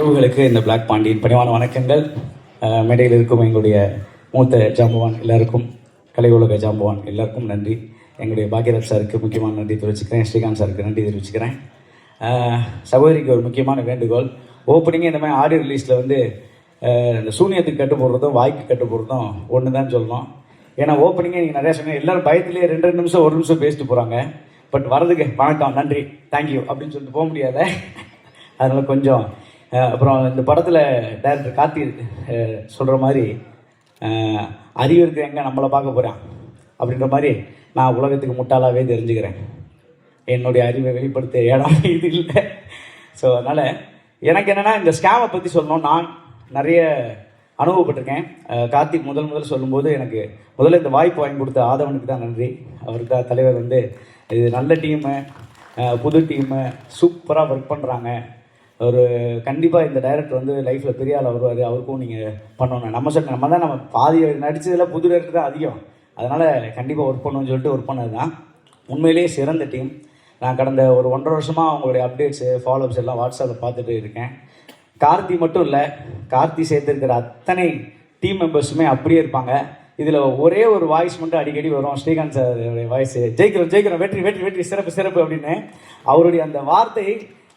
உறவுகளுக்கு இந்த பிளாக் பாண்டியின் பணிவான வணக்கங்கள். மேடையில் இருக்கும் எங்களுடைய மூத்த ஜாம்பவான் எல்லாருக்கும் கலை உலக ஜாம்பவான் எல்லாருக்கும் நன்றி. எங்களுடைய பாக்யராஜ் சாருக்கு முக்கியமான நன்றி தெரிவிச்சுக்கிறேன். ஸ்ரீகாந்த் சாருக்கு நன்றி தெரிவிச்சுக்கிறேன். சகோதரிக்கு ஒரு முக்கியமான வேண்டுகோள். ஓப்பனிங்கே இந்த மாதிரி ஆடியோ ரிலீஸில் வந்து இந்த சூனியத்துக்கு கட்டு போடுறதும் வாய்க்கு கட்டு போடுறதும் ஒன்று தான் சொல்லணும். ஏன்னா ஓப்பனிங்கே நீங்கள் நிறையா சொன்னீங்க. எல்லோரும் பயத்துலேயே ரெண்டு ரெண்டு நிமிஷம் ஒரு நிமிஷம் பேசிட்டு போகிறாங்க பட் வரதுக்கு வணக்கம் நன்றி தேங்க்யூ அப்படின்னு சொல்லிட்டு போக முடியாத. அதனால் கொஞ்சம் அப்புறம் இந்த படத்தில் டேரக்டர் கார்த்தி சொல்கிற மாதிரி அறிவு இருக்கிற எங்கே நம்மளை பார்க்க போகிறான் அப்படின்ற மாதிரி நான் உலகத்துக்கு முட்டாளாகவே தெரிஞ்சுக்கிறேன். என்னுடைய அறிவை வெளிப்படுத்த இடம் இது இல்லை. ஸோ அதனால் எனக்கு என்னென்னா இந்த ஸ்கேமை பற்றி சொல்லணும். நான் நிறைய அனுபவப்பட்டிருக்கேன். கார்த்திக் முதல் முதல் சொல்லும்போது எனக்கு முதல்ல இந்த வாய்ப்பு வாங்கி கொடுத்த ஆதவனுக்கு தான் நன்றி. அவருக்கு தான் தலைவர் வந்து இது நல்ல டீமு புது டீமு சூப்பராக ஒர்க் பண்ணுறாங்க ஒரு கண்டிப்பாக இந்த டைரக்டர் வந்து லைஃப்பில் பெரிய ஆள் வருவார். அவருக்கும் நீங்கள் பண்ணணும். நம்ம சொல்ல நம்ம தான் நம்ம பாதி நடித்ததில் புது டேரக்டர் தான் அதிகம். அதனால் கண்டிப்பாக ஒர்க் பண்ணணும்னு சொல்லிட்டு ஒர்க் பண்ணது தான் உண்மையிலேயே சிறந்த டீம் நான் கடந்த ஒரு ஒன்றரை வருஷமாக அவங்களுடைய அப்டேட்ஸு ஃபாலோஅப்ஸ் எல்லாம் வாட்ஸ்அப்பில் பார்த்துட்டு இருக்கேன். கார்த்தி மட்டும் இல்லை கார்த்தி சேர்த்துருக்கிற அத்தனை டீம் மெம்பர்ஸுமே அப்படியே இருப்பாங்க. இதில் ஒரே ஒரு வாய்ஸ் மட்டும் அடிக்கடி வரும். ஸ்ரீகாந்த் சார் வாய்ஸ் ஜெயிக்கிறோம் ஜெயிக்கிறோம். வெற்றி வெற்றி வெற்றி. சிறப்பு சிறப்பு அப்படின்னு. அவருடைய அந்த வார்த்தை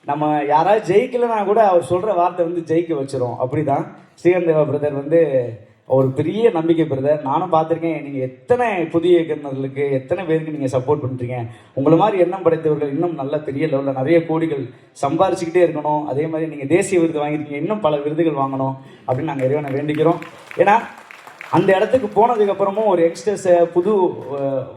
நம்ம யாராவது ஜெயிக்கலைன்னா கூட அவர் சொல்கிற வார்த்தை வந்து ஜெயிக்க வச்சிரும். அப்படிதான். ஸ்ரீகாந்த் தேவா பிரதர் வந்து ஒரு பெரிய நம்பிக்கை பிரதர். நானும் பார்த்துருக்கேன். நீங்கள் எத்தனை புதிய இயக்குநர்களுக்கு எத்தனை பேருக்கு நீங்கள் சப்போர்ட் பண்ணுறீங்க உங்களை மாதிரி எண்ணம் படைத்தவர்கள் இன்னும் நல்ல பெரிய லெவலில் நிறைய கோடிகள் சம்பாரிச்சுக்கிட்டே இருக்கணும். அதே மாதிரி நீங்கள் தேசிய விருது வாங்கியிருக்கீங்க. இன்னும் பல விருதுகள் வாங்கணும் அப்படின்னு நாங்கள் இறைவனை வேண்டிக்கிறோம். ஏன்னா அந்த இடத்துக்கு போனதுக்கப்புறமும் ஒரு யங்ஸ்டர்ஸை புது வா-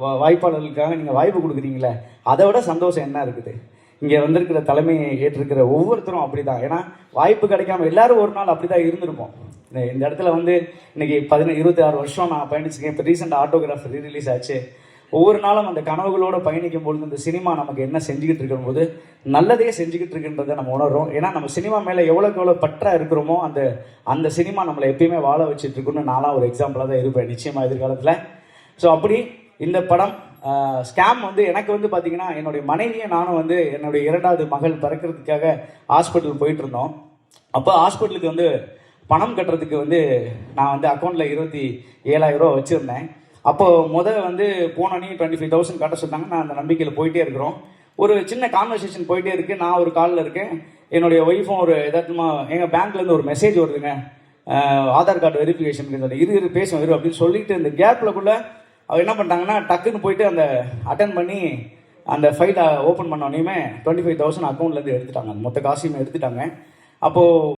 வாய்ப்பாளர்களுக்காக நீங்கள் வாய்ப்பு கொடுக்குறீங்களே அதை விட சந்தோஷம் என்ன இருக்குது? இங்கே வந்திருக்கிற தலைமையை ஏற்றிருக்கிற ஒவ்வொருத்தரும் அப்படிதான். ஏன்னா வாய்ப்பு கிடைக்காம எல்லாரும் ஒரு நாள் அப்படி தான் இருந்திருப்போம். இந்த- இந்த இடத்துல வந்து இன்னைக்கு பதினஞ்சு இருபத்தி ஆறு வருஷம் நான் பயணிச்சிருக்கேன். இப்போ ரீசெண்டாக ஆட்டோகிராஃப் ரீரிலீஸ் ஆச்சு. ஒவ்வொரு நாளும் அந்த கனவுகளோடு பயணிக்கும் பொழுது இந்த சினிமா நமக்கு என்ன செஞ்சுக்கிட்டு இருக்கும்போது நல்லதே செஞ்சுக்கிட்டு இருக்குன்றதை நம்ம உணர்றோம். ஏன்னா நம்ம சினிமா மேலே எவ்வளோக்கு எவ்வளோ பற்றா இருக்கிறோமோ அந்த அந்த சினிமா நம்மளை எப்பயுமே வாழ வச்சுட்டு இருக்குன்னு நானாக ஒரு எக்ஸாம்பிளாக தான் இருப்பேன். நிச்சயமாக எதிர்காலத்தில். ஸோ அப்படி இந்த படம் ஸ்கேம் வந்து எனக்கு வந்து பார்த்தீங்கன்னா என்னுடைய மனைவியை நானும் வந்து என்னுடைய இரண்டாவது மகள் பிறக்கிறதுக்காக ஹாஸ்பிட்டல் போயிட்டு இருந்தோம். அப்போ ஹாஸ்பிட்டலுக்கு வந்து பணம் கட்டுறதுக்கு வந்து நான் வந்து அக்கௌண்ட்டில் இருபத்தி ஏழாயிரம் ரூபா வச்சுருந்தேன். அப்போது முத வந்து போனோன்னே டுவெண்ட்டி ஃபைவ் தௌசண்ட் கட்ட சொன்னாங்க. நான் அந்த நம்பிக்கையில் போயிட்டே இருக்கிறோம். ஒரு சின்ன கான்வர்சேஷன் போயிட்டே இருக்கு. நான் ஒரு காலில் இருக்கேன். என்னுடைய ஒய்ஃபும் ஒரு எதார்த்தமா எங்கள் பேங்க்லேருந்து ஒரு மெசேஜ் வருதுங்க. ஆதார் கார்டு வெரிஃபிகேஷன் சொல்லி இரு இரு பேசும் இரு அப்படின்னு சொல்லிட்டு இந்த கேப்பில் குள்ளே அவர் என்ன பண்ணிட்டாங்கன்னா டக்குன்னு போயிட்டு அந்த அட்டன் பண்ணி அந்த ஃபைலை ஓப்பன் பண்ணோடனையுமே டுவெண்ட்டி ஃபைவ் தௌசண்ட் அக்கௌண்ட்லேருந்து எடுத்துட்டாங்க. மொத்த காசையுமே எடுத்துட்டாங்க. அப்போது